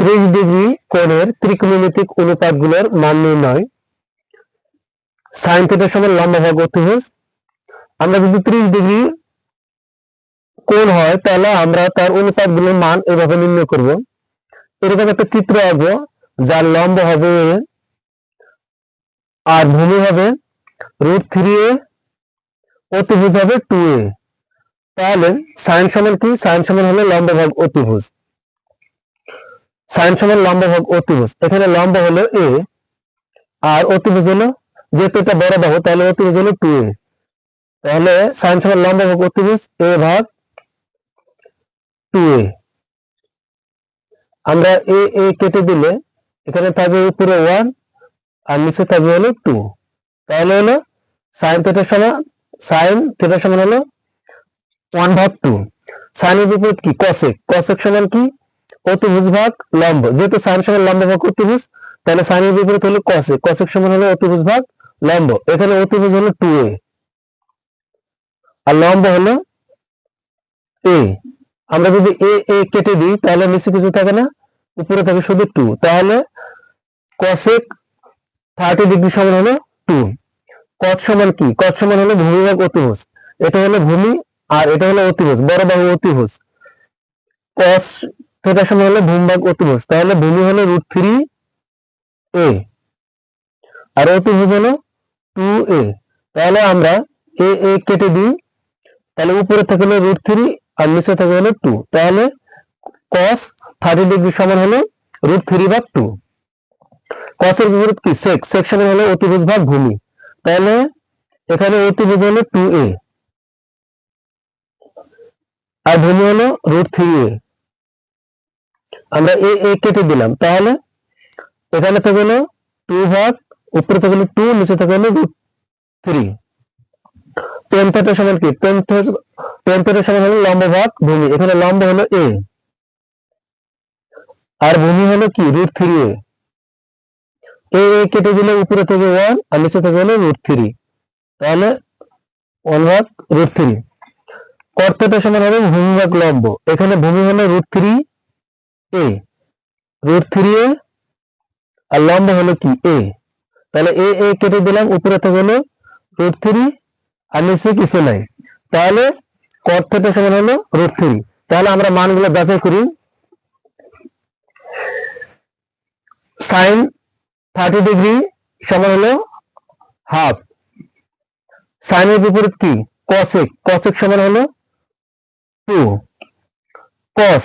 ত্রিশ ডিগ্রি কোণের ত্রিকোণমিতিক অনুপাতগুলোর মান নির্ণয়। সাইন থিটার সমান লম্ব ভাগ অতিভুজ। আমরা যদি ত্রিশ ডিগ্রি কোণ হয়, তাহলে আমরা তার অনুপাতগুলোর মান এভাবে নির্ণয় করব। এরকম একটা চিত্র আঁকবো, যার লম্ব হবে আর ভূমি হবে রুট থ্রি এ অতিভুজ হবে টু এ তাহলে সাইন সমান কি? সাইন সমান হলো লম্ব ভাগ অতিভুজ। সাইন সমান লম্ব ভাগ অতিভুজ। এখানে লম্ব হলো এ আর অতিভুজ হলো যেহেতু এটা বড় বাহু তাহলে অতিভুজ হলো টু এ তাহলে সাইন সমান লম্ব ভাগ অতিভুজ এ ভাগ টু এ আমরা এ এ কেটে দিলে এখানে থাকবে উপরে ওয়ান আর নিচে থাকবে হলো টু তাহলে হলো সাইন থিটার সমান সাইন থিটার সমান হলো ওয়ান ভাগ টু সাইনের বিপরীত কি? কসেক কসেক সমান কি? অতিভুজ ভাগ? লম্ব। যেহেতু সাইন সমান লম্ব ভাগ অতিভুজ তাহলে সাইনের বিপরীত হলো কসেক কসেক সমান হলো অতিভুজ ভাগ লম্ব। এখানে অতিভুজ হলো টু এ আর লম্ব হলো এ আমরা যদি এ এ কেটে দিই, তাহলে নিচে কিছু থাকে না? উপরে থাকে শুধু টু তাহলে কসেক থার্টি ডিগ্রি সমান হলো টু কত সমান কি? কত সমান হলো ভূমি ভাগ অতিভুজ এটা হলো ভূমি আর এটা হলো অতিভুজ বড় বাহু অতিভুজ কস থিটা সমান হলো ভূমি ভাগ অতিভুজ তাহলে ভূমি হলো রুট থ্রি এ আর অতিভুজ হলো টু এ তাহলে আমরা এ এ কেটে দিই। তাহলে উপরে থেকে হলো রুট থ্রি আর নিচে থেকে হলো টু তাহলে কস থার্টি ডিগ্রি সমান হলো রুট থ্রি ভাগ টু কসের বিপরীত কি? সেক সেক হলো অতিভুজ ভাগ ভূমি। তাহলে এখানে অতিভুজ হলো টু এ আর ভূমি হলো রুট থ্রি এ আমরা এ এ কেটে দিলাম। তাহলে এখানে থেকে হলো টু ভাগ, উপরে থেকে হলো টু নিচে থেকে হলো রুট থ্রি টেন সমান কি? টেন টেন সমান হলো লম্ব ভাগ ভূমি। এখানে লম্ব হলো এ আর ভূমি হলো কি? রুট থ্রি এ। এ কেটে দিলে উপরে থেকে ওয়ান আর নিচে থেকে হলো রুট থ্রি তাহলে ওয়ান ভাগ রুট থ্রি কর্তটা সমান হবে ভূমি ভাগ লম্ব। এখানে ভূমি হলো root three A root three A আর লম্ব হলো কি? এ তাহলে এ এ কেটে দিলাম, উপরে থেকে হলো রুট থ্রি আর নিচে কিছু নাই। তাহলে কর্তটা সমান হলো রুট থ্রি তাহলে আমরা মানগুলো যাচাই করি। সাইন থার্টি ডিগ্রি সমান হলো হাফ সাইনের বিপরীত কি? কসেক কসেক সমান হলো টু কস